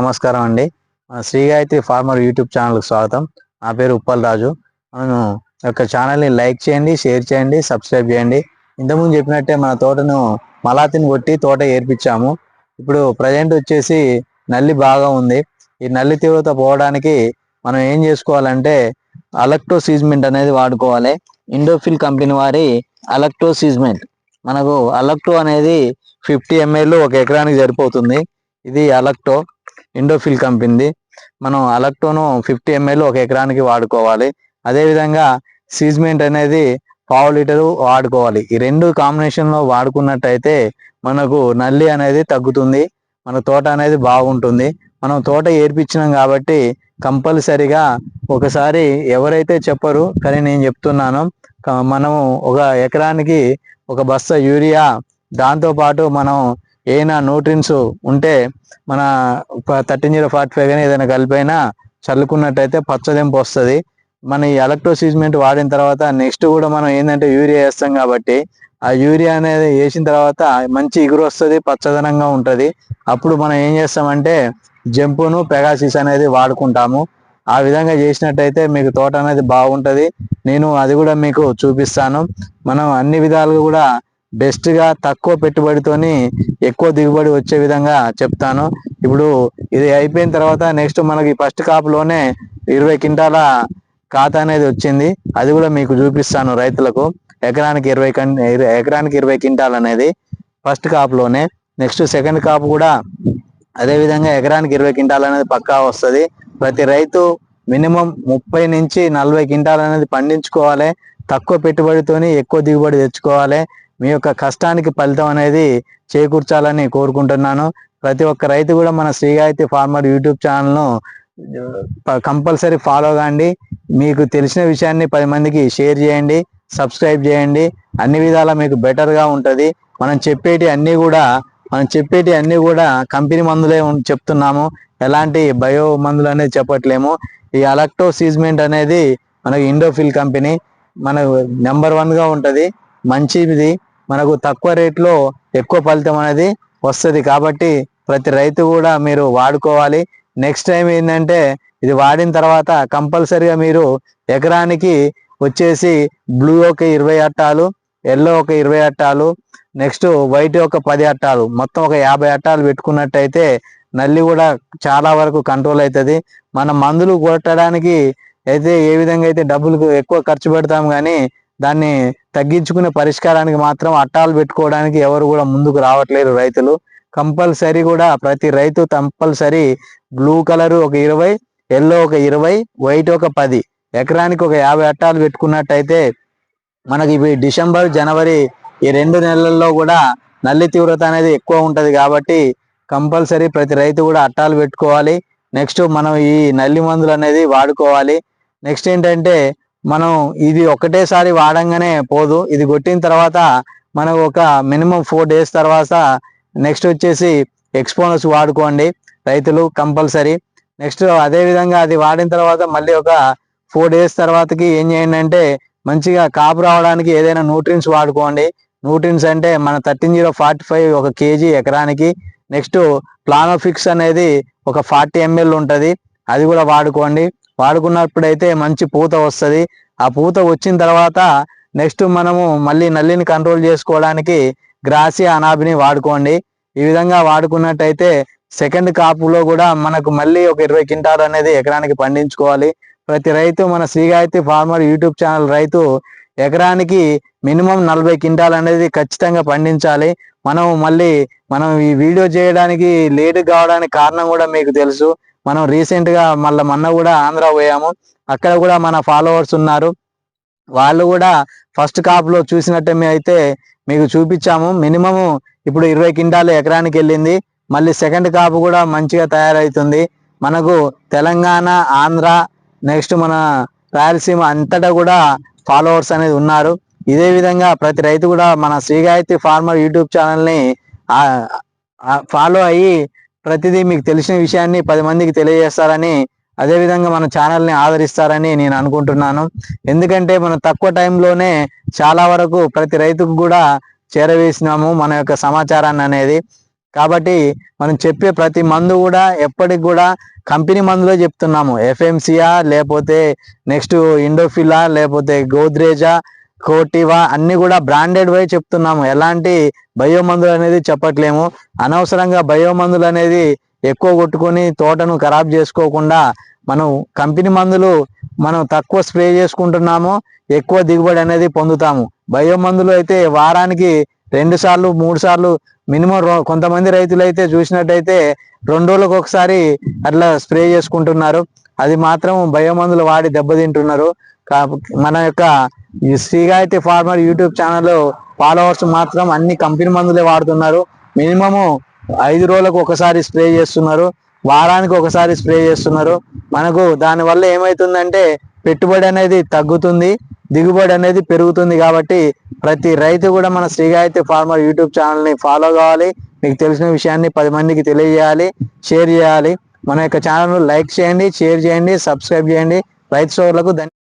నమస్కారం అండి. మన శ్రీ గాయత్రి ఫార్మర్ యూట్యూబ్ ఛానల్కి స్వాగతం. నా పేరు ఉప్పల్ రాజు. మనం యొక్క ఛానల్ని లైక్ చేయండి షేర్ చేయండి సబ్స్క్రైబ్ చేయండి. ఇంతకుముందు చెప్పినట్టే మన తోటను మలాతిని కొట్టి తోట ఏర్పించాము. ఇప్పుడు ప్రజెంట్ వచ్చేసి నల్లి బాగా ఉంది. ఈ నల్లి తీవ్రత పోవడానికి మనం ఏం చేసుకోవాలంటే అలక్టో సీజ్మెంట్ అనేది వాడుకోవాలి. ఇండోఫిల్ కంపెనీ వారి అలక్టో సీజ్మెంట్ మనకు అలక్టో అనేది ఫిఫ్టీ ఎంఎల్ ఒక ఎకరానికి సరిపోతుంది. ఇది అలక్టో. ఇండోఫిల్ కంపెనీది మనం అలక్టోను ఫిఫ్టీ ఎంఎల్ ఒక ఎకరానికి వాడుకోవాలి. అదేవిధంగా సీజ్మెంట్ అనేది పావు లీటరు వాడుకోవాలి. ఈ రెండు కాంబినేషన్లో వాడుకున్నట్టయితే మనకు నల్లి అనేది తగ్గుతుంది. మన తోట అనేది బాగుంటుంది. మనం తోట ఏర్పించినాం కాబట్టి కంపల్సరిగా ఒకసారి ఎవరైతే చెప్పరు కానీ నేను చెప్తున్నాను మనము ఒక ఎకరానికి ఒక బస్తా యూరియా దాంతోపాటు మనం ఏమైనా న్యూట్రిన్స్ ఉంటే మన థర్టీన్ జీరో ఫార్టీ ఫైవ్ కానీ ఏదైనా కలిపైనా చల్లుకున్నట్టయితే పచ్చదెంపు వస్తుంది. మన ఈ ఎలక్ట్రోసీజ్మెంట్ వాడిన తర్వాత నెక్స్ట్ కూడా మనం ఏంటంటే యూరియా వేస్తాం కాబట్టి ఆ యూరియా అనేది వేసిన తర్వాత మంచి ఇగురు వస్తుంది పచ్చదనంగా ఉంటుంది. అప్పుడు మనం ఏం చేస్తామంటే జంపును పెగాసిస్ అనేది వాడుకుంటాము. ఆ విధంగా చేసినట్టయితే మీకు తోట అనేది బాగుంటుంది. నేను అది కూడా మీకు చూపిస్తాను. మనం అన్ని విధాలుగా కూడా బెస్ట్గా తక్కువ పెట్టుబడితోని ఎక్కువ దిగుబడి వచ్చే విధంగా చెప్తాను. ఇప్పుడు ఇది అయిపోయిన తర్వాత నెక్స్ట్ మనకి ఫస్ట్ కాపులోనే ఇరవై క్వింటాల ఖాతా అనేది వచ్చింది. అది కూడా మీకు చూపిస్తాను రైతులకు. ఎకరానికి ఇరవై ఎకరానికి ఇరవై క్వింటాల్ అనేది ఫస్ట్ కాపులోనే. నెక్స్ట్ సెకండ్ కాపు కూడా అదే విధంగా ఎకరానికి ఇరవై క్వింటాల్ అనేది పక్కా వస్తుంది. ప్రతి రైతు మినిమం ముప్పై నుంచి నలభై క్వింటాల్ అనేది పండించుకోవాలి. తక్కువ పెట్టుబడితోని ఎక్కువ దిగుబడి తెచ్చుకోవాలి. మీ యొక్క కష్టానికి ఫలితం అనేది చేకూర్చాలని కోరుకుంటున్నాను. ప్రతి ఒక్క రైతు కూడా మన శ్రీగాయత్రి ఫార్మర్ యూట్యూబ్ ఛానల్ను కంపల్సరీ ఫాలో కాండి. మీకు తెలిసిన విషయాన్ని పది మందికి షేర్ చేయండి సబ్స్క్రైబ్ చేయండి. అన్ని విధాలా మీకు బెటర్గా ఉంటుంది. మనం చెప్పేటి అన్నీ కూడా మనం చెప్పేటి అన్నీ కూడా కంపెనీ మందులే ఉం- చెప్తున్నాము. ఎలాంటి బయో మందులు అనేది చెప్పట్లేము. ఈ అలక్టో సీజ్మెంట్ అనేది మనకి ఇండోఫిల్ కంపెనీ మనకు నెంబర్ వన్గా ఉంటుంది. మంచిది. మనకు తక్కువ రేట్లో ఎక్కువ ఫలితం అనేది వస్తుంది కాబట్టి ప్రతి రైతు కూడా మీరు వాడుకోవాలి. నెక్స్ట్ టైం ఏంటంటే ఇది వాడిన తర్వాత కంపల్సరిగా మీరు ఎకరానికి వచ్చేసి బ్లూ ఒక ఇరవై అట్టాలు ఎల్లో ఒక ఇరవై అట్టాలు నెక్స్ట్ వైట్ ఒక పది అట్టాలు మొత్తం ఒక యాభై అట్టాలు పెట్టుకున్నట్టయితే నల్లి కూడా చాలా వరకు కంట్రోల్ అవుతుంది మన మందులు కొట్టడానికి అయితే ఏ విధంగా అయితే డబ్బులు ఎక్కువ ఖర్చు పెడతాం కానీ దాన్ని తగ్గించుకునే పరిష్కారానికి మాత్రం అట్టాలు పెట్టుకోవడానికి ఎవరు కూడా ముందుకు రావట్లేరు రైతులు. కంపల్సరీ కూడా ప్రతి రైతు కంపల్సరీ బ్లూ కలర్ ఒక ఇరవై ఎల్లో ఒక ఇరవై వైట్ ఒక పది. ఎకరానికి ఒక యాభై అట్టాలు పెట్టుకున్నట్టయితే మనకి ఇవి డిసెంబర్ జనవరి ఈ రెండు నెలల్లో కూడా నల్లి తీవ్రత అనేది ఎక్కువ ఉంటుంది కాబట్టి కంపల్సరీ ప్రతి రైతు కూడా అట్టాలు పెట్టుకోవాలి. నెక్స్ట్ మనం ఈ నల్లి మందులు అనేది వాడుకోవాలి. నెక్స్ట్ ఏంటంటే మనం ఇది ఒకటేసారి వాడంగానే పోదు. ఇది కొట్టిన తర్వాత మనం ఒక మినిమం ఫోర్ డేస్ తర్వాత నెక్స్ట్ వచ్చేసి ఎక్స్పోనస్ వాడుకోండి. రైతులు కంపల్సరీ. నెక్స్ట్ అదే విధంగా అది వాడిన తర్వాత మళ్ళీ ఒక ఫోర్ డేస్ తర్వాతకి ఏం చేయండి అంటే మంచిగా కాపు రావడానికి ఏదైనా న్యూట్రిన్స్ వాడుకోండి. న్యూట్రిన్స్ అంటే మన థర్టీన్ జీరో ఫార్టీ ఫైవ్ ఒక కేజీ ఎకరానికి నెక్స్ట్ ప్లానోఫిక్స్ అనేది ఒక ఫార్టీ ఎంఎల్ ఉంటుంది. అది కూడా వాడుకోండి. వాడుకున్నప్పుడైతే మంచి పూత వస్తుంది. ఆ పూత వచ్చిన తర్వాత నెక్స్ట్ మనము మళ్ళీ నల్లిని కంట్రోల్ చేసుకోవడానికి గ్రాసి అనాబిని వాడుకోండి. ఈ విధంగా వాడుకున్నట్టయితే సెకండ్ కాపులో కూడా మనకు మళ్ళీ ఒక ఇరవై కింటాలు అనేది ఎకరానికి పండించుకోవాలి. ప్రతి రైతు మన శ్రీగాయత్రి ఫార్మర్ యూట్యూబ్ ఛానల్ రైతు ఎకరానికి మినిమం నలభై కింటాలు అనేది ఖచ్చితంగా పండించాలి. మనం మళ్ళీ మనం ఈ వీడియో చేయడానికి లేట్ కావడానికి కారణం కూడా మీకు తెలుసు. మనం రీసెంట్గా మళ్ళీ మొన్న కూడా ఆంధ్ర పోయాము. అక్కడ కూడా మన ఫాలోవర్స్ ఉన్నారు. వాళ్ళు కూడా ఫస్ట్ కాప్లో చూసినట్టే మేము అయితే మీకు చూపించాము. మినిమం ఇప్పుడు ఇరవై క్వింటాలు ఎకరానికి వెళ్ళింది. మళ్ళీ సెకండ్ కాపు కూడా మంచిగా తయారవుతుంది మనకు తెలంగాణ ఆంధ్ర నెక్స్ట్ మన రాయలసీమ అంతటా కూడా ఫాలోవర్స్ అనేది ఉన్నారు. ఇదే విధంగా ప్రతి రైతు కూడా మన శ్రీగాయత్రి ఫార్మర్ యూట్యూబ్ ఛానల్ని ఫాలో అయ్యి ప్రతిదీ మీకు తెలిసిన విషయాన్ని పది మందికి తెలియజేస్తారని అదేవిధంగా మన ఛానల్ని ఆదరిస్తారని నేను అనుకుంటున్నాను. ఎందుకంటే మనం తక్కువ టైంలోనే చాలా వరకు ప్రతి రైతుకు కూడా చేరవేసినాము మన యొక్క సమాచారాన్ని అనేది. కాబట్టి మనం చెప్పే ప్రతి మందు కూడా ఎప్పటికి కూడా కంపెనీ మందులో చెప్తున్నాము. ఎఫ్ఎంసియా లేకపోతే నెక్స్ట్ ఇండోఫిలా లేకపోతే గోద్రేజా కోటివా అన్ని కూడా బ్రాండెడ్ వై చెప్తున్నాము. ఎలాంటి బయో మందులు అనేది చెప్పట్లేము. అనవసరంగా బయో మందులు అనేది ఎక్కువ కొట్టుకొని తోటను ఖరాబ్ చేసుకోకుండా మనం కంపెనీ మందులు మనం తక్కువ స్ప్రే చేసుకుంటున్నాము ఎక్కువ దిగుబడి అనేది పొందుతాము. బయో మందులు అయితే వారానికి రెండు సార్లు మూడు సార్లు మినిమం కొంతమంది రైతులు అయితే చూసినట్టయితే రెండు రోజులకు ఒకసారి అట్లా స్ప్రే చేసుకుంటున్నారు. అది మాత్రం బయో మందులు వాడి దెబ్బతింటున్నారు. మన యొక్క ఈ Sri Gayatri farmer YouTube channel followers మాత్రం అన్ని కంపెనీ మందులే వాడుతున్నారు. మినిమము ఐదు రోజులకు ఒకసారి స్ప్రే చేస్తున్నారు. వారానికి ఒకసారి స్ప్రే చేస్తున్నారు. మనకు దానివల్ల ఏమవుతుందంటే పెట్టుబడి అనేది తగ్గుతుంది దిగుబడి అనేది పెరుగుతుంది కాబట్టి ప్రతి రైతు కూడా మన శ్రీగాయత్రి ఫార్మర్ యూట్యూబ్ ఛానల్ని ఫాలో కావాలి. మీకు తెలిసిన విషయాన్ని పది మందికి తెలియజేయాలి షేర్ చేయాలి. మన యొక్క ఛానల్ లైక్ చేయండి షేర్ చేయండి సబ్స్క్రైబ్ చేయండి. రైతు సోదరులకు ధన్య